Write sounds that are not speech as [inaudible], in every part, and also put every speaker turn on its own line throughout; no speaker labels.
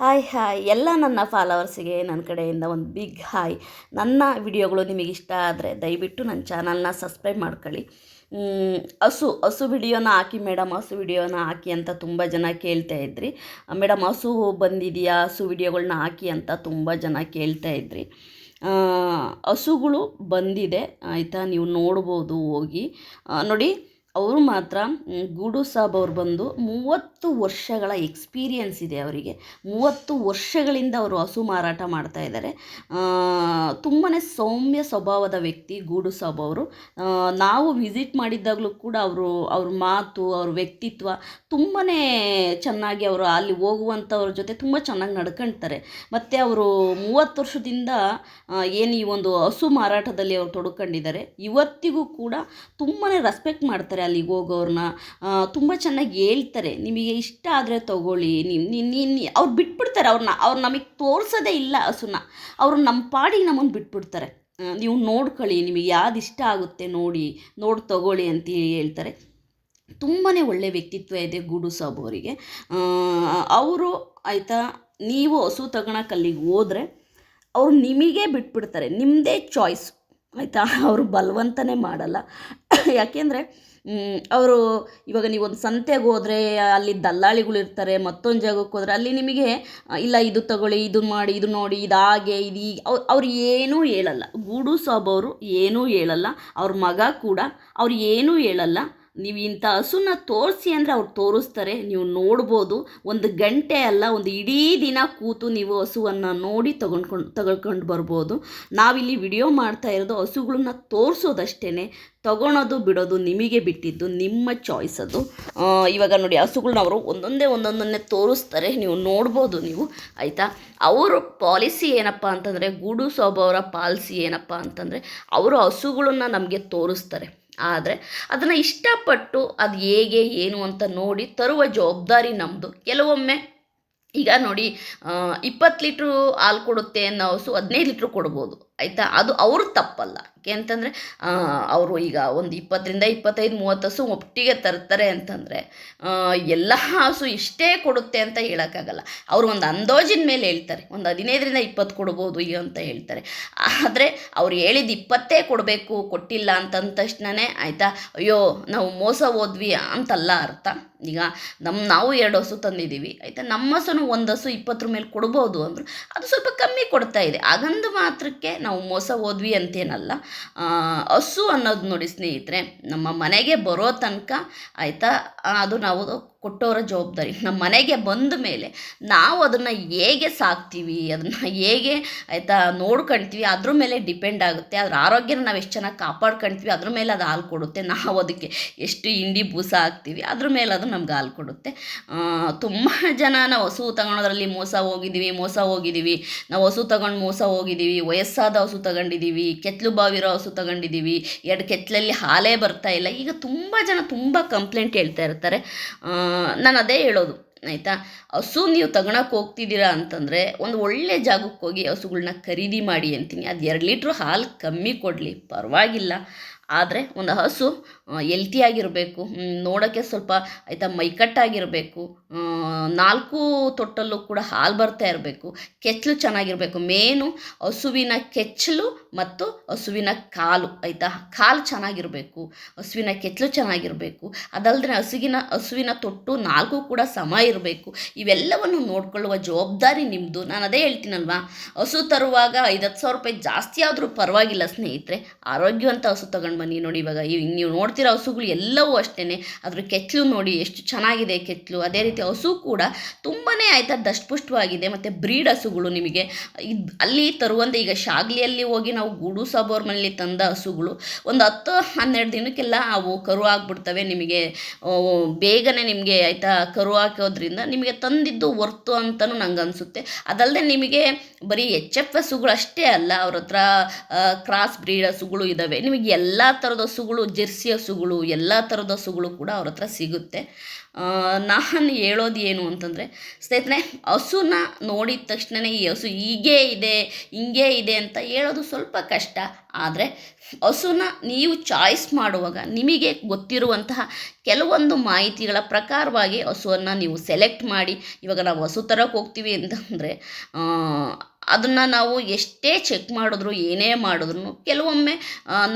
Hi hi ಎಲ್ಲ ನನ್ನ ಫಾಲೋವರ್ಸಿಗೆ ನನ್ನ ಕಡೆಯಿಂದ ಒಂದು ಬಿಗ್ ಹಾಯ್ ನನ್ನ ವಿಡಿಯೋಗಳು ನಿಮಗೆ ಇಷ್ಟ ಆದರೆ ದಯವಿಟ್ಟು ನನ್ನ ಚಾನಲ್ನ ಸಬ್ಸ್ಕ್ರೈಬ್ ಮಾಡ್ಕೊಳ್ಳಿ. ಹಸು ಹಸು ವಿಡಿಯೋನ ಹಾಕಿ ಮೇಡಮ್ ಹಸು ವಿಡಿಯೋನ ಹಾಕಿ ಅಂತ ತುಂಬ ಜನ ಕೇಳ್ತಾ ಇದ್ರಿ. ಮೇಡಮ್ ಹಸು ಬಂದಿದೆಯಾ? ಹಸು ವಿಡಿಯೋಗಳನ್ನ ಹಾಕಿ ಅಂತ ತುಂಬ ಜನ ಕೇಳ್ತಾ ಇದ್ರಿ. ಹಸುಗಳು ಬಂದಿದೆ. ಆಯಿತಾ? ನೀವು ನೋಡ್ಬೋದು ಹೋಗಿ. ನೋಡಿ ಅವರು ಮಾತ್ರ ಗುಡು ಸಾಬ್ ಅವರು ಬಂದು ಮೂವತ್ತು ವರ್ಷಗಳ ಎಕ್ಸ್ಪೀರಿಯನ್ಸ್ ಇದೆ ಅವರಿಗೆ. ಮೂವತ್ತು ವರ್ಷಗಳಿಂದ ಅವರು ಹಸು ಮಾರಾಟ ಮಾಡ್ತಾ ಇದ್ದಾರೆ. ತುಂಬಾ ಸೌಮ್ಯ ಸ್ವಭಾವದ ವ್ಯಕ್ತಿ ಗೂಡು ಸಾಬ್ ಅವರು. ನಾವು ವಿಸಿಟ್ ಮಾಡಿದ್ದಾಗಲೂ ಕೂಡ ಅವರು, ಅವ್ರ ಮಾತು, ಅವ್ರ ವ್ಯಕ್ತಿತ್ವ ತುಂಬಾ ಚೆನ್ನಾಗಿ ಅವರು ಅಲ್ಲಿ ಹೋಗುವಂಥವ್ರ ಜೊತೆ ತುಂಬ ಚೆನ್ನಾಗಿ ನಡ್ಕೊಳ್ತಾರೆ ಮತ್ತು ಅವರು ಮೂವತ್ತು ವರ್ಷದಿಂದ ಏನು ಈ ಒಂದು ಹಸು ಮಾರಾಟದಲ್ಲಿ ಅವರು ತೊಡ್ಕೊಂಡಿದ್ದಾರೆ. ಇವತ್ತಿಗೂ ಕೂಡ ತುಂಬಾ ರೆಸ್ಪೆಕ್ಟ್ ಮಾಡ್ತಾರೆ. ಅಲ್ಲಿಗೆ ಹೋಗೋರನ್ನ ತುಂಬ ಚೆನ್ನಾಗಿ ಹೇಳ್ತಾರೆ. ನಿಮಗೆ ಇಷ್ಟ ಆದರೆ ತಗೊಳ್ಳಿ. ನೀನು ಅವ್ರು ಬಿಟ್ಬಿಡ್ತಾರೆ ಅವ್ರನ್ನ. ಅವ್ರು ನಮಗೆ ತೋರಿಸೋದೇ ಇಲ್ಲ ಹಸುನ ಅವರು ನಮ್ಮ ಪಾಡಿಗೆ ನಮ್ಮನ್ನು ಬಿಟ್ಬಿಡ್ತಾರೆ. ನೀವು ನೋಡ್ಕೊಳ್ಳಿ, ನಿಮಗೆ ಯಾವ್ದು ಇಷ್ಟ ಆಗುತ್ತೆ ನೋಡಿ ನೋಡಿ ತಗೊಳ್ಳಿ ಅಂತ ಹೇಳ್ತಾರೆ. ತುಂಬಾ ಒಳ್ಳೆಯ ವ್ಯಕ್ತಿತ್ವ ಇದೆ ಗೂಡು ಸಾಬು ಅವರಿಗೆ. ಅವರು ಆಯಿತಾ, ನೀವು ಹಸು ತಗೊಳಕ್ಕೆ ಅಲ್ಲಿಗೆ ಹೋದರೆ ಅವರು ನಿಮಗೆ ಬಿಟ್ಬಿಡ್ತಾರೆ. ನಿಮ್ಮದೇ ಚಾಯ್ಸ್. ಆಯಿತಾ, ಅವರು ಬಲವಂತನೇ ಮಾಡಲ್ಲ. ಯಾಕೆಂದರೆ ಅವರು ಇವಾಗ ನೀವೊಂದು ಸಂತೆಗೆ ಹೋದರೆ, ಅಲ್ಲಿ ದಲ್ಲಾಳಿಗಳು ಇರ್ತಾರೆ, ಮತ್ತೊಂದು ಜಾಗಕ್ಕೆ ಹೋದರೆ ಅಲ್ಲಿ ನಿಮಗೆ ಇಲ್ಲ ಇದು ತಗೊಳ್ಳಿ, ಇದು ಮಾಡಿ, ಇದು ನೋಡಿ, ಇದು ಹಾಗೆ, ಇದು ಹೀಗೆ ಅವ್ರು ಅವ್ರು ಏನೂ ಹೇಳಲ್ಲ. ಗೂಡು ಸಾಬ್ ಅವರು ಏನೂ ಹೇಳಲ್ಲ. ಅವ್ರ ಮಗ ಕೂಡ ಅವ್ರು ಏನೂ ಹೇಳಲ್ಲ. ನೀವು ಇಂಥ ಹಸುನ ತೋರಿಸಿ ಅಂದರೆ ಅವ್ರು ತೋರಿಸ್ತಾರೆ, ನೀವು ನೋಡ್ಬೋದು. ಒಂದು ಗಂಟೆ ಅಲ್ಲ, ಒಂದು ಇಡೀ ದಿನ ಕೂತು ನೀವು ಹಸುವನ್ನು ನೋಡಿ ತಗೊಂಡ್ಕೊಂಡು, ತಗೊಳ್ಕೊಂಡು ಬರ್ಬೋದು. ನಾವಿಲ್ಲಿ ವಿಡಿಯೋ ಮಾಡ್ತಾ ಇರೋದು ಹಸುಗಳನ್ನ ತೋರಿಸೋದಷ್ಟೇ ತಗೊಳೋದು, ಬಿಡೋದು, ನಿಮಗೆ ಬಿಟ್ಟಿದ್ದು, ನಿಮ್ಮ ಚಾಯ್ಸ್ ಅದು. ಇವಾಗ ನೋಡಿ ಹಸುಗಳನ್ನ ಅವರು ಒಂದೊಂದೇ ಒಂದೊಂದನ್ನೇ ತೋರಿಸ್ತಾರೆ, ನೀವು ನೋಡ್ಬೋದು ನೀವು, ಆಯಿತಾ? ಅವರ ಪಾಲಿಸಿ ಏನಪ್ಪ ಅಂತಂದರೆ, ಗೂಡು ಸೋಬ ಅವರ ಪಾಲಿಸಿ ಏನಪ್ಪ ಅಂತಂದರೆ, ಅವರು ಹಸುಗಳನ್ನ ನಮಗೆ ತೋರಿಸ್ತಾರೆ. ಆದರೆ ಅದನ್ನು ಇಷ್ಟಪಟ್ಟು ಅದು ಹೇಗೆ, ಏನು ಅಂತ ನೋಡಿ ತರುವ ಜವಾಬ್ದಾರಿ ನಮ್ಮದು ಕೆಲವೊಮ್ಮೆ ಈಗ ನೋಡಿ ಇಪ್ಪತ್ತು ಲೀಟ್ರು ಹಾಲು ಕೊಡುತ್ತೆ ಅನ್ನೋ ಹಸು ಹದಿನೈದು ಲೀಟ್ರು ಕೊಡ್ಬೋದು. ಆಯಿತಾ? ಅದು ಅವ್ರ ತಪ್ಪಲ್ಲ. ಯಾಕೆ ಅಂತಂದರೆ ಅವರು ಈಗ ಒಂದು ಇಪ್ಪತ್ತರಿಂದ ಇಪ್ಪತ್ತೈದು, ಮೂವತ್ತು ಹಸು ಒಟ್ಟಿಗೆ ತರ್ತಾರೆ ಅಂತಂದರೆ ಎಲ್ಲ ಹಸು ಇಷ್ಟೇ ಕೊಡುತ್ತೆ ಅಂತ ಹೇಳೋಕ್ಕಾಗಲ್ಲ. ಅವರು ಒಂದು ಅಂದಾಜಿನ ಮೇಲೆ ಹೇಳ್ತಾರೆ. ಒಂದು ಹದಿನೈದರಿಂದ ಇಪ್ಪತ್ತು ಕೊಡ್ಬೋದು ಈಗ ಅಂತ ಹೇಳ್ತಾರೆ. ಆದರೆ, ಅವ್ರು ಹೇಳಿದ ಇಪ್ಪತ್ತೇ ಕೊಡಬೇಕು, ಕೊಟ್ಟಿಲ್ಲ ಅಂತಂದ ತಕ್ಷಣವೇ ಆಯಿತಾ? ಅಯ್ಯೋ, ನಾವು ಮೋಸ ಹೋದ್ವಿ ಅಂತಲ್ಲ ಅರ್ಥ? ಈಗ ನಮ್ಮ ನಾವು ಎರಡು ಹಸು ತಂದಿದ್ದೀವಿ. ಆಯಿತಾ? ನಮ್ಮ ಹಸುನು ಒಂದು ಹಸು ಇಪ್ಪತ್ತರ ಮೇಲೆ ಕೊಡ್ಬೋದು ಅಂದರು, ಅದು ಸ್ವಲ್ಪ ಕಮ್ಮಿ ಕೊಡ್ತಾ ಇದೆ. ಹಾಗಂದು ಮಾತ್ರಕ್ಕೆ ನಾವು ಮೋಸ ಹೋದ್ವಿ ಅಂತೇನಲ್ಲ. ಹಸು ಅನ್ನೋದು ನೋಡಿ ಸ್ನೇಹಿತರೆ, ನಮ್ಮ ಮನೆಗೆ ಬರೋ ತನಕ ಆಯಿತಾ? ಅದು ನಾವು ಕೊಟ್ಟವರ ಜವಾಬ್ದಾರಿ. ನಮ್ಮ ಮನೆಗೆ ಬಂದ ಮೇಲೆ ನಾವು ಅದನ್ನು ಹೇಗೆ ಸಾಕ್ತೀವಿ, ಅದನ್ನು ಹೇಗೆ ಆಯಿತಾ ನೋಡ್ಕೊಳ್ತೀವಿ ಅದ್ರ ಮೇಲೆ ಡಿಪೆಂಡ್ ಆಗುತ್ತೆ. ಅದ್ರ ಆರೋಗ್ಯನ ನಾವು ಎಷ್ಟು ಚೆನ್ನಾಗಿ ಕಾಪಾಡ್ಕೊಳ್ತೀವಿ ಅದ್ರ ಮೇಲೆ ಅದು ಹಾಲು ಕೊಡುತ್ತೆ. ನಾವು ಅದಕ್ಕೆ ಎಷ್ಟು ಹಿಂಡಿ ಬೂಸ ಹಾಕ್ತೀವಿ, ಅದ್ರ ಮೇಲೆ ಅದು ನಮ್ಗೆ ಹಾಲು ಕೊಡುತ್ತೆ. ತುಂಬ ಜನ ನಾವು ಹಸು ತಗೊಳೋದ್ರಲ್ಲಿ ಮೋಸ ಹೋಗಿದ್ದೀವಿ ಮೋಸ ಹೋಗಿದ್ದೀವಿ. ನಾವು ಹಸು ತಗೊಂಡು ಮೋಸ ಹೋಗಿದ್ದೀವಿ, ವಯಸ್ಸಾದ ಹಸು ತಗೊಂಡಿದ್ದೀವಿ ಕೆತ್ತಲು ಬಾವಿರೋ ಹಸು ತಗೊಂಡಿದ್ದೀವಿ, ಎರಡು ಕೆತ್ತಲಲ್ಲಿ ಹಾಲೇ ಬರ್ತಾ ಇಲ್ಲ. ಈಗ ತುಂಬ ಜನ ತುಂಬ ಕಂಪ್ಲೇಂಟ್ ಹೇಳ್ತಾ ಇರ್ತಾರೆ. ನಾನು ಅದೇ ಹೇಳೋದು, ಆಯಿತಾ? ಹಸು ನೀವು ತಗೊಳಕ್ಕೆ ಹೋಗ್ತಿದ್ದೀರಾ ಅಂತಂದರೆ ಒಂದು ಒಳ್ಳೆ ಜಾಗಕ್ಕೆ ಹೋಗಿ ಹಸುಗಳನ್ನ ಖರೀದಿ ಮಾಡಿ ಅಂತೀನಿ. ಅದು ಎರಡು ಲೀಟ್ರ್ ಹಾಲು ಕಮ್ಮಿ ಕೊಡಲಿ, ಪರವಾಗಿಲ್ಲ. ಆದರೆ ಒಂದು ಹಸು ಎಲ್ತಿಯಾಗಿರಬೇಕು ನೋಡೋಕ್ಕೆ ಸ್ವಲ್ಪ, ಆಯಿತಾ, ಮೈಕಟ್ಟಾಗಿರಬೇಕು. ನಾಲ್ಕು ತೊಟ್ಟಲ್ಲೂ ಕೂಡ ಹಾಲು ಬರ್ತಾ ಇರಬೇಕು. ಕೆಚ್ಚಲು ಚೆನ್ನಾಗಿರಬೇಕು. ಮೇನು ಹಸುವಿನ ಕೆಚ್ಚಲು ಮತ್ತು ಹಸುವಿನ ಕಾಲು, ಆಯಿತಾ? ಕಾಲು ಚೆನ್ನಾಗಿರಬೇಕು. ಹಸುವಿನ ಕೆಚ್ಚಲು ಚೆನ್ನಾಗಿರಬೇಕು. ಅದಲ್ಲದೆ ಹಸುವಿನ ಹಸುವಿನ ತೊಟ್ಟು ನಾಲ್ಕು ಕೂಡ ಸಮ ಇರಬೇಕು. ಇವೆಲ್ಲವನ್ನು ನೋಡಿಕೊಳ್ಳುವ ಜವಾಬ್ದಾರಿ ನಿಮ್ಮದು ನಾನು ಅದೇ ಹೇಳ್ತೀನಲ್ವಾ? ಹಸು ತರುವಾಗ ಐದತ್ತು ಸಾವಿರ ರೂಪಾಯಿ ಜಾಸ್ತಿ ಆದರೂ ಪರವಾಗಿಲ್ಲ ಸ್ನೇಹಿತರೆ. ಆರೋಗ್ಯವಂತ ಹಸು ತಗೊಂಡು ಬನ್ನಿ ನೋಡಿ ಇವಾಗ. ನೀವು ನೋಡ್ತಿರೋ ಹಸುಗಳು ಎಲ್ಲವೂ ಅಷ್ಟೇ ಅದ್ರ ಕೆಚ್ಚಲು ನೋಡಿ ಎಷ್ಟು ಚೆನ್ನಾಗಿದೆ ಕೆಚ್ಚಲು. ಅದೇ ರೀತಿ ಹಸು ಕೂಡ ತುಂಬಾ ಆಯಿತಾ ದಷ್ಟಪುಷ್ಟವಾಗಿದೆ ಮತ್ತು ಬ್ರೀಡ್ ಹಸುಗಳು ನಿಮಗೆ. ಇದು ಅಲ್ಲಿ ತರುವಂತೆ ಈಗ ಶಾಗ್ಲಿಯಲ್ಲಿ ಹೋಗಿ ನಾವು ಗೂಡು ಸಾಬೋರ್ ಮನೇಲಿ ತಂದ ಹಸುಗಳು ಒಂದು ಹತ್ತು ಹನ್ನೆರಡು ದಿನಕ್ಕೆಲ್ಲ ಅವು ಕರು ಆಗಿಬಿಡ್ತವೆ ನಿಮಗೆ. ಬೇಗನೆ ನಿಮಗೆ ಆಯಿತಾ ಕರು ಹಾಕೋದ್ರಿಂದ ನಿಮಗೆ ತಂದಿದ್ದು ಹೊರ್ತು ಅಂತಲೂ ನಂಗೆ ಅನಿಸುತ್ತೆ. ಅದಲ್ಲದೆ ನಿಮಗೆ ಬರೀ ಎಚ್ ಎಫ್ ಹಸುಗಳು ಅಷ್ಟೇ ಅಲ್ಲ, ಅವ್ರ ಹತ್ರ ಕ್ರಾಸ್ ಬ್ರೀಡ್ ಹಸುಗಳು ಇದ್ದಾವೆ ನಿಮಗೆ ಎಲ್ಲ ಥರದ ಹಸುಗಳು, ಜೆರ್ಸಿ ಹಸುಗಳು, ಎಲ್ಲ ಥರದ ಹಸುಗಳು ಕೂಡ ಅವ್ರ ಹತ್ರ ಸಿಗುತ್ತೆ. ನಾನು ಹೇಳೋದು ಏನು ಅಂತಂದರೆ, ಸ್ನೇಹಿತರೆ, ಹಸುನ ನೋಡಿದ ತಕ್ಷಣವೇ ಈ ಹಸು ಹೀಗೇ ಇದೆ, ಹಿಂಗೇ ಇದೆ ಅಂತ ಹೇಳೋದು ಸ್ವಲ್ಪ ಕಷ್ಟ. ಆದರೆ, ಹಸುನ ನೀವು ಚಾಯ್ಸ್ ಮಾಡುವಾಗ ನಿಮಗೆ ಗೊತ್ತಿರುವಂತಹ ಕೆಲವೊಂದು ಮಾಹಿತಿಗಳ ಪ್ರಕಾರವಾಗಿ ಹಸುವನ್ನು ನೀವು ಸೆಲೆಕ್ಟ್ ಮಾಡಿ, ಇವಾಗ ನಾವು ಹಸು ತರಕ್ಕೆ ಹೋಗ್ತೀವಿ ಅಂತಂದರೆ ಅದನ್ನು ನಾವು ಎಷ್ಟೇ ಚೆಕ್ ಮಾಡಿದ್ರು, ಏನೇ ಮಾಡಿದ್ರು, ಕೆಲವೊಮ್ಮೆ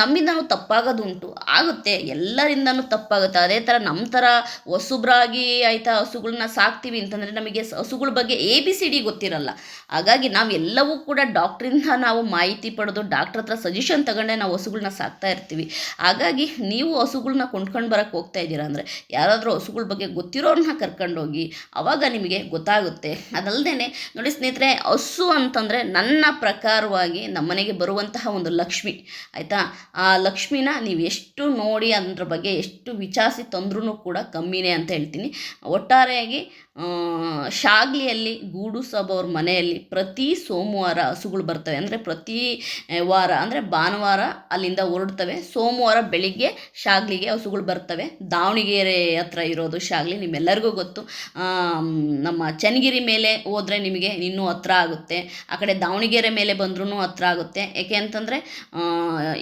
ನಮ್ಮಿಂದ ತಪ್ಪಾಗೋದುಂಟು. ಆಗುತ್ತೆ, ಎಲ್ಲರಿಂದನೂ ತಪ್ಪಾಗುತ್ತೆ. ಅದೇ ಥರ ನಮ್ಮ ಥರ ಹೊಸುಬ್ರಾಗಿ ಆಯಿತಾ ಹಸುಗಳನ್ನ ಸಾಕ್ತೀವಿ ಅಂತಂದರೆ ನಮಗೆ ಹಸುಗಳ ಬಗ್ಗೆ ಎ ಬಿ ಸಿ ಡಿ ಗೊತ್ತಿರಲ್ಲ. ಹಾಗಾಗಿ ನಾವೆಲ್ಲವೂ ಕೂಡ ಡಾಕ್ಟ್ರಿಂದ ನಾವು ಮಾಹಿತಿ ಪಡೆದು ಡಾಕ್ಟ್ರ್ ಹತ್ರ ಸಜೆಷನ್ ತಗೊಂಡೆ ನಾವು ಹಸುಗಳನ್ನ ಸಾಕ್ತಾ ಇರ್ತೀವಿ. ಹಾಗಾಗಿ ನೀವು ಹಸುಗಳನ್ನ ಕೊಂಡ್ಕೊಂಡು ಬರೋಕ್ಕೆ ಹೋಗ್ತಾ ಇದ್ದೀರಾ ಅಂದರೆ, ಯಾರಾದರೂ ಹಸುಗಳ ಬಗ್ಗೆ ಗೊತ್ತಿರೋರನ್ನ ಕರ್ಕೊಂಡೋಗಿ, ಅವಾಗ ನಿಮಗೆ ಗೊತ್ತಾಗುತ್ತೆ. ಅದಲ್ಲದೆ ನೋಡಿ ಸ್ನೇಹಿತರೆ, ಹಸು ಅಂತಂದರೆ ನನ್ನ ಪ್ರಕಾರವಾಗಿ ನಮ್ಮನೆಗೆ ಬರುವಂತಹ ಒಂದು ಲಕ್ಷ್ಮಿ, ಆಯಿತಾ? ಆ ಲಕ್ಷ್ಮಿನ ನೀವು ಎಷ್ಟು ನೋಡಿ ಅದ್ರ ಬಗ್ಗೆ ಎಷ್ಟು ವಿಚಾರಿಸಿ ತಂದ್ರೂ ಕೂಡ ಕಮ್ಮಿನೇ ಅಂತ ಹೇಳ್ತೀನಿ. ಒಟ್ಟಾರೆಯಾಗಿ ಶಾಗ್ಲಿಯಲ್ಲಿ, ಗೂಡು ಸಾಬ್ ಅವ್ರ ಮನೆಯಲ್ಲಿ ಪ್ರತಿ ಸೋಮವಾರ ಹಸುಗಳು ಬರ್ತವೆ. ಅಂದರೆ ಪ್ರತಿ ವಾರ, ಅಂದರೆ ಭಾನುವಾರ ಅಲ್ಲಿಂದ ಹೊರಡ್ತವೆ. ಸೋಮವಾರ ಬೆಳಿಗ್ಗೆ ಶಾಗ್ಲಿಗೆ ಹಸುಗಳು ಬರ್ತವೆ. ದಾವಣಗೆರೆ ಹತ್ರ ಇರೋದು ಶಾಗ್ಲಿ, ನಿಮ್ಮೆಲ್ಲರಿಗೂ ಗೊತ್ತು. ನಮ್ಮ ಚನ್ನಗಿರಿ ಮೇಲೆ ಹೋದರೆ ನಿಮಗೆ ಇನ್ನೂ ಹತ್ರ ಆಗುತ್ತೆ. ಆ ಕಡೆ ದಾವಣಗೆರೆ ಮೇಲೆ ಬಂದ್ರೂ ಹತ್ರ ಆಗುತ್ತೆ. ಏಕೆ ಅಂತಂದರೆ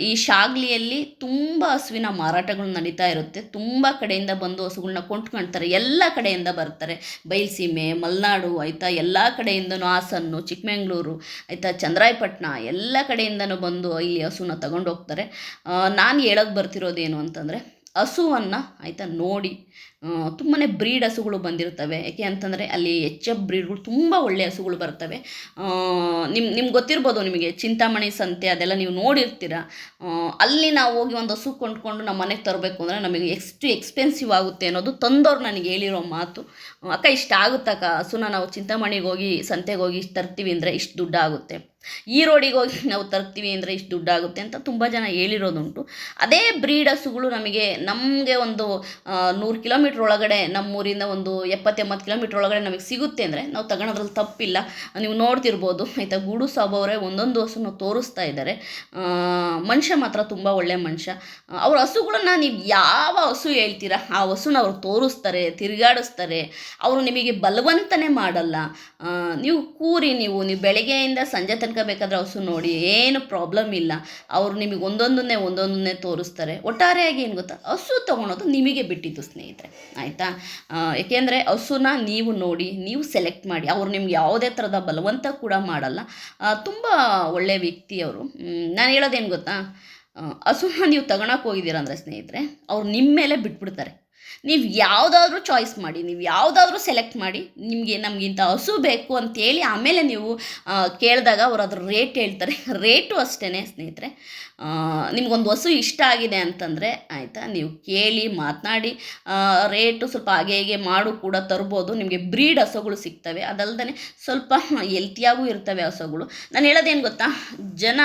ಈ ಶಾಗ್ಲಿಯಲ್ಲಿ ತುಂಬ ಹಸುವಿನ ಮಾರಾಟಗಳು ನಡೀತಾ ಇರುತ್ತೆ. ತುಂಬ ಕಡೆಯಿಂದ ಬಂದು ಹಸುಗಳನ್ನ ಕೊಂಡ್ಕೊಳ್ತಾರೆ ಎಲ್ಲ ಕಡೆಯಿಂದ ಬರ್ತಾರೆ. ಬಯಲುಸೀಮೆ, ಮಲೆನಾಡು, ಆಯಿತಾ, ಎಲ್ಲ ಕಡೆಯಿಂದನೂ ಹಾಸನ್ನು, ಚಿಕ್ಕಮಂಗ್ಳೂರು, ಆಯಿತಾ ಚಂದ್ರಾಯಪಟ್ಟಣ ಎಲ್ಲ ಕಡೆಯಿಂದನೂ ಬಂದು ಇಲ್ಲಿ ಹಸುನ ತಗೊಂಡು ಹೋಗ್ತಾರೆ ನಾನು ಹೇಳೋಕ್ಕೆ ಬರ್ತಿರೋದೇನು ಅಂತಂದರೆ, ಹಸುವನ್ನು, ಆಯಿತಾ, ನೋಡಿ ತುಂಬಾ ಬ್ರೀಡ್ ಹಸುಗಳು ಬಂದಿರ್ತವೆ ಯಾಕೆ ಅಂತಂದರೆ ಅಲ್ಲಿ ಎಚ್ ಎಫ್ ಬ್ರೀಡ್ಗಳು ತುಂಬ ಒಳ್ಳೆಯ ಹಸುಗಳು ಬರ್ತವೆ. ನಿಮ್ಮ ನಿಮ್ಗೆ ಗೊತ್ತಿರ್ಬೋದು ನಿಮಗೆ ಚಿಂತಾಮಣಿ ಸಂತೆ ಅದೆಲ್ಲ ನೀವು ನೋಡಿರ್ತೀರ. ಅಲ್ಲಿ ನಾವು ಹೋಗಿ ಒಂದು ಹಸು ಕೊಂಡ್ಕೊಂಡು ನಮ್ಮ ಮನೆಗೆ ತರಬೇಕು ಅಂದರೆ ನಮಗೆ ಎಷ್ಟು ಎಕ್ಸ್ಪೆನ್ಸಿವ್ ಆಗುತ್ತೆ ಅನ್ನೋದು ತಂದವ್ರು ನನಗೆ ಹೇಳಿರೋ ಮಾತು. ಅಕ್ಕ, ಇಷ್ಟ ಆಗುತ್ತಕ್ಕ ಹಸುನ ನಾವು ಚಿಂತಾಮಣಿಗೆ ಹೋಗಿ, ಸಂತೆಗೆ ಹೋಗಿ ಇಷ್ಟು ತರ್ತೀವಿ ಅಂದರೆ ಇಷ್ಟು ದುಡ್ಡು ಆಗುತ್ತೆ. ಈ ರೋಡಿಗೆ ಹೋಗಿ ನಾವು ತರ್ತೀವಿ ಅಂದರೆ ಇಷ್ಟು ದುಡ್ಡಾಗುತ್ತೆ ಅಂತ ತುಂಬ ಜನ ಹೇಳಿರೋದುಂಟು. ಅದೇ ಬ್ರೀಡ್ ಹಸುಗಳು ನಮಗೆ ನಮಗೆ ಒಂದು ನೂರು ಕಿಲೋಮೀಟ್ರ್ ಒಳಗಡೆ ನಮ್ಮೂರಿಂದ ಒಂದು ಎಪ್ಪತ್ತೆಂಬತ್ತು ಕಿಲೋಮೀಟ್ರ್ ಒಳಗಡೆ ನಮಗೆ ಸಿಗುತ್ತೆ ಅಂದರೆ ನಾವು ತಗೊಳೋದ್ರಲ್ಲಿ ತಪ್ಪಿಲ್ಲ. ನೀವು ನೋಡ್ತಿರ್ಬೋದು, ಆಯಿತಾ? ಗೂಡು ಅವರೇ ಒಂದೊಂದು ಹಸುನ ತೋರಿಸ್ತಾ ಇದ್ದಾರೆ. ಮನುಷ್ಯ ಮಾತ್ರ ತುಂಬ ಒಳ್ಳೆಯ ಮನುಷ್ಯ. ಅವ್ರ ಹಸುಗಳನ್ನ ನೀವು ಯಾವ ಹಸು ಹೇಳ್ತೀರಾ? ಆ ಹಸುನ ಅವ್ರು ತೋರಿಸ್ತಾರೆ, ತಿರುಗಾಡಿಸ್ತಾರೆ. ಅವರು ನಿಮಗೆ ಬಲವಂತನೇ ಮಾಡಲ್ಲ. ನೀವು ಕೂರಿ ನೀವು ನೀವು ಬೆಳಗ್ಗೆಯಿಂದ ಸಂಜೆ ತನಕ ಬೇಕಾದ್ರೆ ಹಸು ನೋಡಿ, ಏನು ಪ್ರಾಬ್ಲಮ್ ಇಲ್ಲ. ಅವರು ನಿಮಗೆ ಒಂದೊಂದನ್ನೇ ಒಂದೊಂದನ್ನೇ ತೋರಿಸ್ತಾರೆ. ಒಟ್ಟಾರೆಯಾಗಿ ಏನು ಗೊತ್ತಾ? ಹಸು ತೊಗೊಳೋದು ನಿಮಗೆ ಬಿಟ್ಟಿದ್ದು ಸ್ನೇಹಿತರೆ. ಆಯಿತಾ? ಏಕೆಂದರೆ ಹಸುನ ನೀವು ನೋಡಿ, ನೀವು ಸೆಲೆಕ್ಟ್ ಮಾಡಿ, ಅವ್ರು ನಿಮ್ಗೆ ಯಾವುದೇ ಥರದ ಬಲವಂತ ಕೂಡ ಮಾಡಲ್ಲ. ತುಂಬ ಒಳ್ಳೆಯ ವ್ಯಕ್ತಿ ಅವರು. ನಾನು ಹೇಳೋದೇನು ಗೊತ್ತಾ? ಹಸುನ ನೀವು ತಗೊಳಕ್ಕೆ ಹೋಗಿದ್ದೀರ ಅಂದರೆ ಸ್ನೇಹಿತರೆ, ಅವ್ರು ನಿಮ್ಮ ಮೇಲೆ ಬಿಟ್ಬಿಡ್ತಾರೆ. ನೀವು ಯಾವುದಾದ್ರೂ ಚಾಯ್ಸ್ ಮಾಡಿ, ನೀವು ಯಾವುದಾದ್ರೂ ಸೆಲೆಕ್ಟ್ ಮಾಡಿ, ನಿಮಗೆ ನಮಗಿಂತ ಹಸು ಬೇಕು ಅಂತೇಳಿ ಆಮೇಲೆ ನೀವು ಕೇಳಿದಾಗ ಅವರು ಅದ್ರ ರೇಟ್ ಹೇಳ್ತಾರೆ. [laughs] ರೇಟು ಅಷ್ಟೇ ಸ್ನೇಹಿತರೆ. ನಿಮಗೊಂದು ಹಸು ಇಷ್ಟ ಆಗಿದೆ ಅಂತಂದರೆ ಆಯಿತಾ, ನೀವು ಕೇಳಿ, ಮಾತನಾಡಿ. ರೇಟು ಸ್ವಲ್ಪ ಹಾಗೆ ಹೇಗೆ ಮಾಡು ಕೂಡ ತರ್ಬೋದು. ನಿಮಗೆ ಬ್ರೀಡ್ ಹಸುಗಳು ಸಿಗ್ತವೆ. ಅದಲ್ಲದೆ ಸ್ವಲ್ಪ [laughs] ಹೆಲ್ತಿಯಾಗೂ ಇರ್ತವೆ ಹಸುಗಳು. ನಾನು ಹೇಳೋದೇನು ಗೊತ್ತಾ? ಜನ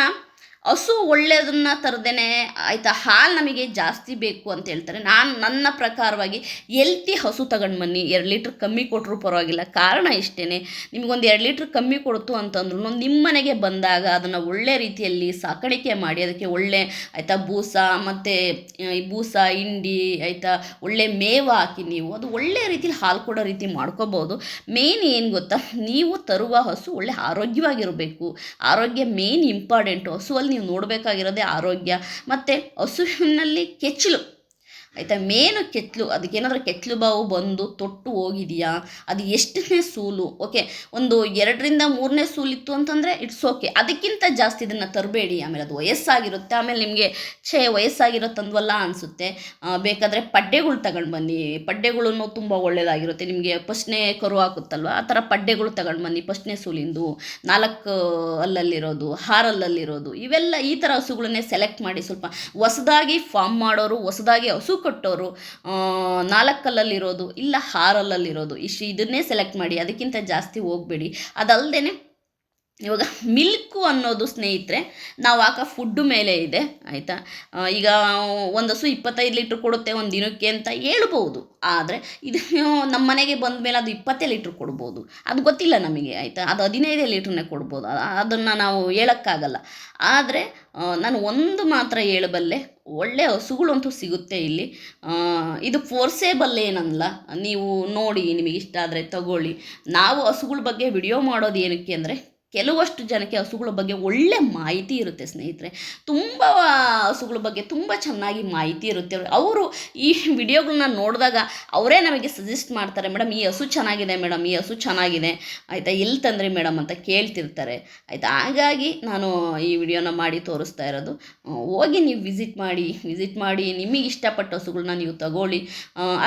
ಹಸು ಒಳ್ಳೆಯದನ್ನ ತರದೇನೆ ಆಯಿತಾ, ಹಾಲು ನಮಗೆ ಜಾಸ್ತಿ ಬೇಕು ಅಂತ ಹೇಳ್ತಾರೆ. ನಾನು ನನ್ನ ಪ್ರಕಾರವಾಗಿ ಎಲ್ತಿ ಹಸು ತಗೊಂಡು ಬನ್ನಿ. ಎರಡು ಲೀಟ್ರ್ ಕಮ್ಮಿ ಕೊಟ್ಟರು ಪರವಾಗಿಲ್ಲ. ಕಾರಣ ಇಷ್ಟೇ ನಿಮಗೊಂದು ಎರಡು ಲೀಟ್ರ್ ಕಮ್ಮಿ ಕೊಡ್ತು ಅಂತಂದ್ರೂ ನಿಮ್ಮ ಮನೆಗೆ ಬಂದಾಗ ಅದನ್ನು ಒಳ್ಳೆ ರೀತಿಯಲ್ಲಿ ಸಾಕಾಣಿಕೆ ಮಾಡಿ, ಅದಕ್ಕೆ ಒಳ್ಳೆ ಆಯಿತಾ ಬೂಸ ಮತ್ತು ಈ ಬೂಸ, ಹಿಂಡಿ ಆಯಿತಾ, ಒಳ್ಳೆ ಮೇವ ಹಾಕಿ ನೀವು ಅದು ಒಳ್ಳೆ ರೀತಿಲಿ ಹಾಲು ಕೊಡೋ ರೀತಿ ಮಾಡ್ಕೋಬೋದು. ಮೇನ್ ಏನು ಗೊತ್ತಾ? ನೀವು ತರುವ ಹಸು ಒಳ್ಳೆ ಆರೋಗ್ಯವಾಗಿರಬೇಕು. ಆರೋಗ್ಯ ಮೇನ್ ಇಂಪಾರ್ಟೆಂಟು ಹಸುವಲ್ಲಿ ನೀವು ನೋಡಬೇಕಾಗಿರೋದೇ ಆರೋಗ್ಯ. ಮತ್ತು ಹಸುವಿನಲ್ಲಿ ಕೆಚ್ಚಲು. ಆಯಿತಾ? ಮೇನು ಕೆತ್ತಲು ಅದಕ್ಕೇನಾದರೂ ಕೆತ್ತಲು ಬಾವು ಬಂದು ತೊಟ್ಟು ಹೋಗಿದೆಯಾ? ಅದು ಎಷ್ಟನೇ ಸೂಲು, ಓಕೆ? ಒಂದು ಎರಡರಿಂದ ಮೂರನೇ ಸೂಲಿತ್ತು ಅಂತಂದರೆ ಇಟ್ಸ್ ಓಕೆ ಅದಕ್ಕಿಂತ ಜಾಸ್ತಿ ಇದನ್ನು ತರಬೇಡಿ. ಆಮೇಲೆ ಅದು ವಯಸ್ಸಾಗಿರುತ್ತೆ. ಆಮೇಲೆ ನಿಮಗೆ ಛೇ ವಯಸ್ಸಾಗಿರೋ ತಂದ್ವಲ್ಲ ಅನಿಸುತ್ತೆ ಬೇಕಾದರೆ ಪಡ್ಡೆಗಳು ತಗೊಂಡು ಬನ್ನಿ. ಪಡ್ಡೆಗಳು ತುಂಬ ಒಳ್ಳೆಯದಾಗಿರುತ್ತೆ ನಿಮಗೆ ಫಸ್ಟ್ನೇ ಕರು ಹಾಕುತ್ತಲ್ವ? ಆ ಥರ ಪಡ್ಡೆಗಳು ತಗೊಂಡು ಬನ್ನಿ ಫಸ್ಟ್ನೇ ಸೂಲಿಂದು. ನಾಲ್ಕು ಅಲ್ಲಲ್ಲಿರೋದು ಹಾರಲ್ಲಲ್ಲಿರೋದು ಇವೆಲ್ಲ ಈ ಥರ ಹಸುಗಳನ್ನೇ ಸೆಲೆಕ್ಟ್ ಮಾಡಿ ಸ್ವಲ್ಪ ಹೊಸದಾಗಿ ಫಾರ್ಮ್ ಮಾಡೋರು, ಹೊಸದಾಗಿ ಹಸು ಕಟ್ಟೋರು ಆ, ನಾಲ್ಕಲ್ಲಲ್ಲಿರೋದು ಇಲ್ಲ ಹಾರಲ್ಲಲ್ಲಿರೋದು ಇಷ್ಟು ಇದನ್ನೇ ಸೆಲೆಕ್ಟ್ ಮಾಡಿ ಅದಕ್ಕಿಂತ ಜಾಸ್ತಿ ಹೋಗಬೇಡಿ. ಅದಲ್ಲದೆ ಇವಾಗ ಮಿಲ್ಕು ಅನ್ನೋದು ಸ್ನೇಹಿತರೆ, ನಾವು ಹಾಕೋ ಫುಡ್ಡು ಮೇಲೆ ಇದೆ, ಆಯಿತಾ? ಈಗ ಒಂದು ಹಸು ಇಪ್ಪತ್ತೈದು ಲೀಟ್ರ್ ಕೊಡುತ್ತೆ ಒಂದು ದಿನಕ್ಕೆ ಅಂತ ಹೇಳ್ಬೋದು. ಆದರೆ ಇದು ನಮ್ಮ ಮನೆಗೆ ಬಂದ ಮೇಲೆ ಅದು ಇಪ್ಪತ್ತೇ ಲೀಟ್ರ್ ಕೊಡ್ಬೋದು. ಅದು ಗೊತ್ತಿಲ್ಲ ನಮಗೆ, ಆಯಿತಾ? ಅದು ಹದಿನೈದೇ ಲೀಟ್ರನ್ನೇ ಕೊಡ್ಬೋದು. ಅದನ್ನು ನಾವು ಹೇಳೋಕ್ಕಾಗಲ್ಲ. ಆದರೆ ನಾನು ಒಂದು ಮಾತ್ರ ಹೇಳಬಲ್ಲೆ ಒಳ್ಳೆಯ ಹಸುಗಳಂತೂ ಸಿಗುತ್ತೆ ಇಲ್ಲಿ. ಇದು ಫೋರ್ಸೇಬಲ್ ಏನಲ್ಲ? ನೀವು ನೋಡಿ ನಿಮಗೆ ಇಷ್ಟ ಆದರೆ ತಗೊಳ್ಳಿ. ನಾವು ಹಸುಗಳ ಬಗ್ಗೆ ವಿಡಿಯೋ ಮಾಡೋದು ಏನಕ್ಕೆ ಅಂದರೆ ಕೆಲವಷ್ಟು ಜನಕ್ಕೆ ಹಸುಗಳ ಬಗ್ಗೆ ಒಳ್ಳೆ ಮಾಹಿತಿ ಇರುತ್ತೆ ಸ್ನೇಹಿತರೆ. ತುಂಬ ಹಸುಗಳ ಬಗ್ಗೆ ತುಂಬ ಚೆನ್ನಾಗಿ ಮಾಹಿತಿ ಇರುತ್ತೆ. ಅವರು ಈ ವಿಡಿಯೋಗಳನ್ನ ನೋಡಿದಾಗ ಅವರೇ ನಮಗೆ ಸಜೆಸ್ಟ್ ಮಾಡ್ತಾರೆ ಮೇಡಮ್ ಈ ಹಸು ಚೆನ್ನಾಗಿದೆ ಮೇಡಮ್ ಈ ಹಸು ಚೆನ್ನಾಗಿದೆ, ಆಯಿತಾ, ಎಲ್ಲಿ ತಂದ್ರಿ ಮೇಡಮ್ ಅಂತ ಕೇಳ್ತಿರ್ತಾರೆ. ಆಯಿತಾ, ಹಾಗಾಗಿ ನಾನು ಈ ವಿಡಿಯೋನ ಮಾಡಿ ತೋರಿಸ್ತಾ ಇರೋದು. ಹೋಗಿ ನೀವು ವಿಸಿಟ್ ಮಾಡಿ ವಿಸಿಟ್ ಮಾಡಿ, ನಿಮಗೆ ಇಷ್ಟಪಟ್ಟ ಹಸುಗಳನ್ನ ನೀವು ತಗೊಳ್ಳಿ.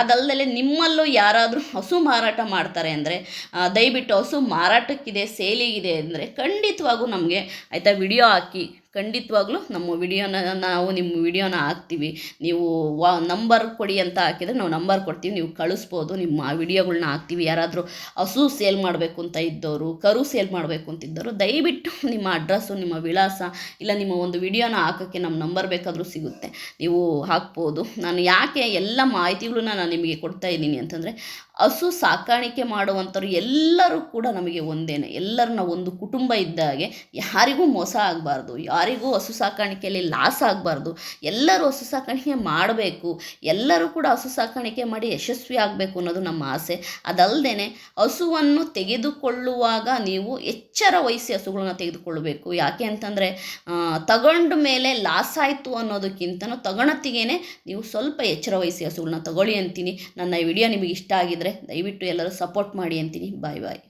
ಅದಲ್ಲದೆ ನಿಮ್ಮಲ್ಲೂ ಯಾರಾದರೂ ಹಸು ಮಾರಾಟ ಮಾಡ್ತಾರೆ ಅಂದರೆ ದಯವಿಟ್ಟು ಹಸು ಮಾರಾಟಕ್ಕಿದೆ, ಸೇಲಿಗಿದೆ ಅಂದರೆ ಖಂಡಿತವಾಗೂ ನಮಗೆ, ಆಯಿತಾ, ವಿಡಿಯೋ ಹಾಕಿ ಖಂಡಿತವಾಗ್ಲೂ ನಮ್ಮ ವಿಡಿಯೋನ ನಾವು ನಿಮ್ಮ ವಿಡಿಯೋನ ಹಾಕ್ತೀವಿ. ನೀವು ವಾ ನಂಬರ್ ಕೊಡಿ ಅಂತ ಹಾಕಿದರೆ ನಾವು ನಂಬರ್ ಕೊಡ್ತೀವಿ. ನೀವು ಕಳಿಸ್ಬೋದು. ನಿಮ್ಮ ವಿಡಿಯೋಗಳ್ನ ಹಾಕ್ತೀವಿ. ಯಾರಾದರೂ ಹಸು ಸೇಲ್ ಮಾಡಬೇಕು ಅಂತ ಇದ್ದವರು ಕರು ಸೇಲ್ ಮಾಡಬೇಕು ಅಂತ ಇದ್ದವರು ದಯವಿಟ್ಟು ನಿಮ್ಮ ಅಡ್ರೆಸ್ಸು ನಿಮ್ಮ ವಿಳಾಸ ಇಲ್ಲ ನಿಮ್ಮ ಒಂದು ವಿಡಿಯೋನ ಹಾಕೋಕ್ಕೆ ನಮ್ಮ ನಂಬರ್ ಬೇಕಾದರೂ ಸಿಗುತ್ತೆ. ನೀವು ಹಾಕ್ಬೋದು. ನಾನು ಯಾಕೆ ಎಲ್ಲ ಮಾಹಿತಿಗಳನ್ನ ನಾನು ನಿಮಗೆ ಕೊಡ್ತಾ ಇದ್ದೀನಿ ಅಂತಂದರೆ, ಹಸು ಸಾಕಾಣಿಕೆ ಮಾಡುವಂಥವ್ರು ಎಲ್ಲರೂ ಕೂಡ ನಮಗೆ ಒಂದೇನೆ. ಎಲ್ಲರನ್ನ ಒಂದು ಕುಟುಂಬ ಇದ್ದಾಗೆ ಯಾರಿಗೂ ಮೋಸ ಆಗಬಾರ್ದು. ಯಾರಿಗೂ ಹಸು ಸಾಕಾಣಿಕೆಯಲ್ಲಿ ಲಾಸ್ ಆಗಬಾರ್ದು. ಎಲ್ಲರೂ ಹಸು ಸಾಕಾಣಿಕೆ ಮಾಡಬೇಕು. ಎಲ್ಲರೂ ಕೂಡ ಹಸು ಸಾಕಾಣಿಕೆ ಮಾಡಿ ಯಶಸ್ವಿ ಆಗಬೇಕು ಅನ್ನೋದು ನಮ್ಮ ಆಸೆ. ಅದಲ್ಲದೆ ಹಸುವನ್ನು ತೆಗೆದುಕೊಳ್ಳುವಾಗ ನೀವು ಎಚ್ಚರ ವಹಿಸಿ ಹಸುಗಳನ್ನ ತೆಗೆದುಕೊಳ್ಳಬೇಕು. ಯಾಕೆ ಅಂತಂದರೆ ತಗೊಂಡ ಮೇಲೆ ಲಾಸ್ ಆಯಿತು ಅನ್ನೋದಕ್ಕಿಂತ ತಗೊಳತ್ತಿಗೇನೆ ನೀವು ಸ್ವಲ್ಪ ಎಚ್ಚರ ವಹಿಸಿ ಹಸುಗಳನ್ನ ತಗೊಳ್ಳಿ ಅಂತೀನಿ. ನನ್ನ ಈ ವಿಡಿಯೋ ನಿಮಗೆ ಇಷ್ಟ ಆಗಿದ್ರೆ ದಯವಿಟ್ಟು ಎಲ್ಲರೂ ಸಪೋರ್ಟ್ ಮಾಡಿ ಅಂತೀನಿ. ಬಾಯ್ ಬಾಯ್